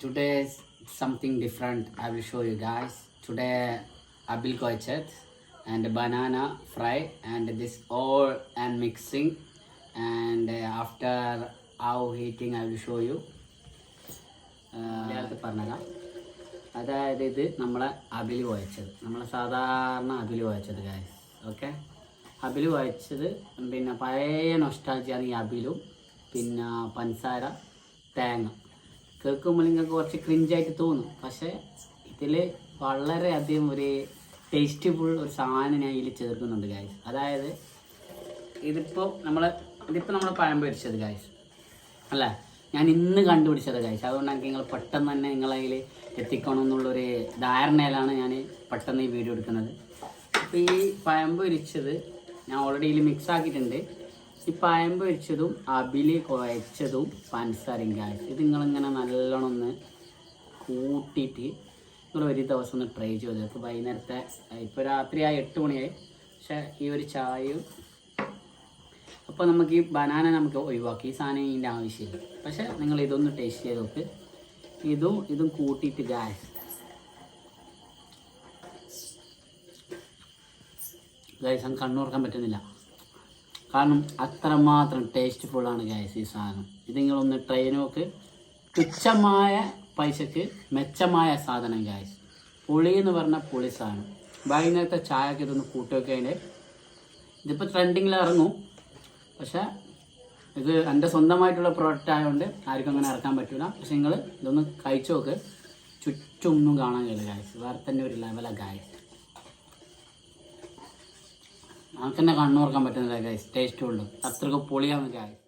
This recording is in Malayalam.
today is something different I will show you guys. Today abil koichet and banana fry and this all and mixing and uh, after how heating I will show you. പറഞ്ഞുതരാം അതായത് ഇത് നമ്മളെ അബിൽ വായിച്ചത് നമ്മളെ സാധാരണ അബിൽ വായിച്ചത് ഗായസ് ഓക്കെ അബിൽ വായിച്ചത് പിന്നെ പഴയ നൊസ്റ്റാൾജിയാണ് ഈ അബിലും പിന്നെ പഞ്ചസാര തേങ്ങ കേൾക്കുമ്പോൾ നിങ്ങൾക്ക് കുറച്ച് ക്രിഞ്ചായിട്ട് തോന്നും. പക്ഷേ ഇതിൽ വളരെയധികം ഒരു ടേസ്റ്റ്ഫുൾ ഒരു സാധനം ഞാൻ ഇതിൽ ചേർക്കുന്നുണ്ട് ഗായ്സ് അതായത് ഇതിപ്പോൾ നമ്മൾ ഇതിപ്പോൾ നമ്മൾ പഴം പൊരിച്ചത് ഗായ്സ് അല്ല ഞാൻ ഇന്ന് കണ്ടുപിടിച്ചത് ഗായ്സ് അതുകൊണ്ട് എനിക്ക് നിങ്ങൾ പെട്ടെന്ന് തന്നെ നിങ്ങളതിൽ എത്തിക്കണം എന്നുള്ളൊരു ധാരണയിലാണ് ഞാൻ പെട്ടെന്ന് ഈ വീഡിയോ എടുക്കുന്നത്. അപ്പോൾ ഈ പഴം പൊരിച്ചത് ഞാൻ ഓൾറെഡി ഇതിൽ മിക്സ് ആക്കിയിട്ടുണ്ട്. പഴം പൊരിച്ചതും അബിലി കുഴച്ചതും പഞ്ചസാരയും ഗ്യാസ് ഇത് നിങ്ങളിങ്ങനെ നല്ലോണം ഒന്ന് കൂട്ടിയിട്ട് നിങ്ങൾ ഒരു ദിവസം ഒന്ന് ട്രൈ ചെയ്ത്. അപ്പോൾ വൈകുന്നേരത്തെ ഇപ്പോൾ രാത്രി ആ എട്ട് മണിയായി. പക്ഷേ ഈ ഒരു ചായയും അപ്പോൾ നമുക്ക് ഈ ബനാന നമുക്ക് ഒഴിവാക്കി. ഈ സാധനം ഇതിന്റെ ആവശ്യമില്ല. പക്ഷേ നിങ്ങൾ ഇതൊന്ന് ടേസ്റ്റ് ചെയ്ത് നോക്ക്. ഇതും ഇതും കൂട്ടിയിട്ട് ഗ്യാസ് ഗൈസ് കണ്ണുറക്കാൻ പറ്റുന്നില്ല. കാരണം അത്രമാത്രം ടേസ്റ്റ്ഫുള്ളാണ് ഗ്യാസ് ഈ സാധനം. ഇത് നിങ്ങളൊന്ന് ട്രൈ നോക്ക്. തുച്ഛമായ പൈസക്ക് മെച്ചമായ സാധനം ഗ്യാസ് പുളി എന്ന് പറഞ്ഞാൽ പുളി സാധനം. വൈകുന്നേരത്തെ ചായക്ക് ഇതൊന്ന് കൂട്ടി അതിന്റെ. ഇതിപ്പോൾ ട്രെൻഡിങ്ങിൽ ഇറങ്ങും. പക്ഷേ ഇത് എന്റെ സ്വന്തമായിട്ടുള്ള പ്രോഡക്റ്റ് ആയതുകൊണ്ട് ആർക്കും അങ്ങനെ ഇറക്കാൻ പറ്റില്ല പക്ഷെ നിങ്ങൾ ഇതൊന്ന് കഴിച്ചു നോക്ക്. ചുറ്റും ഒന്നും കാണാൻ കഴിയില്ല ഗായസ് വേറെ തന്നെ ഒരു ലെവലാണ് ഗായസ് നമുക്ക് തന്നെ കണ്ണുറക്കാൻ പറ്റുന്നില്ല ഗൈസ് ടേസ്റ്റ് ഉള്ളു. അത്രയ്ക്ക് പൊളിയാണ് ഗായസ്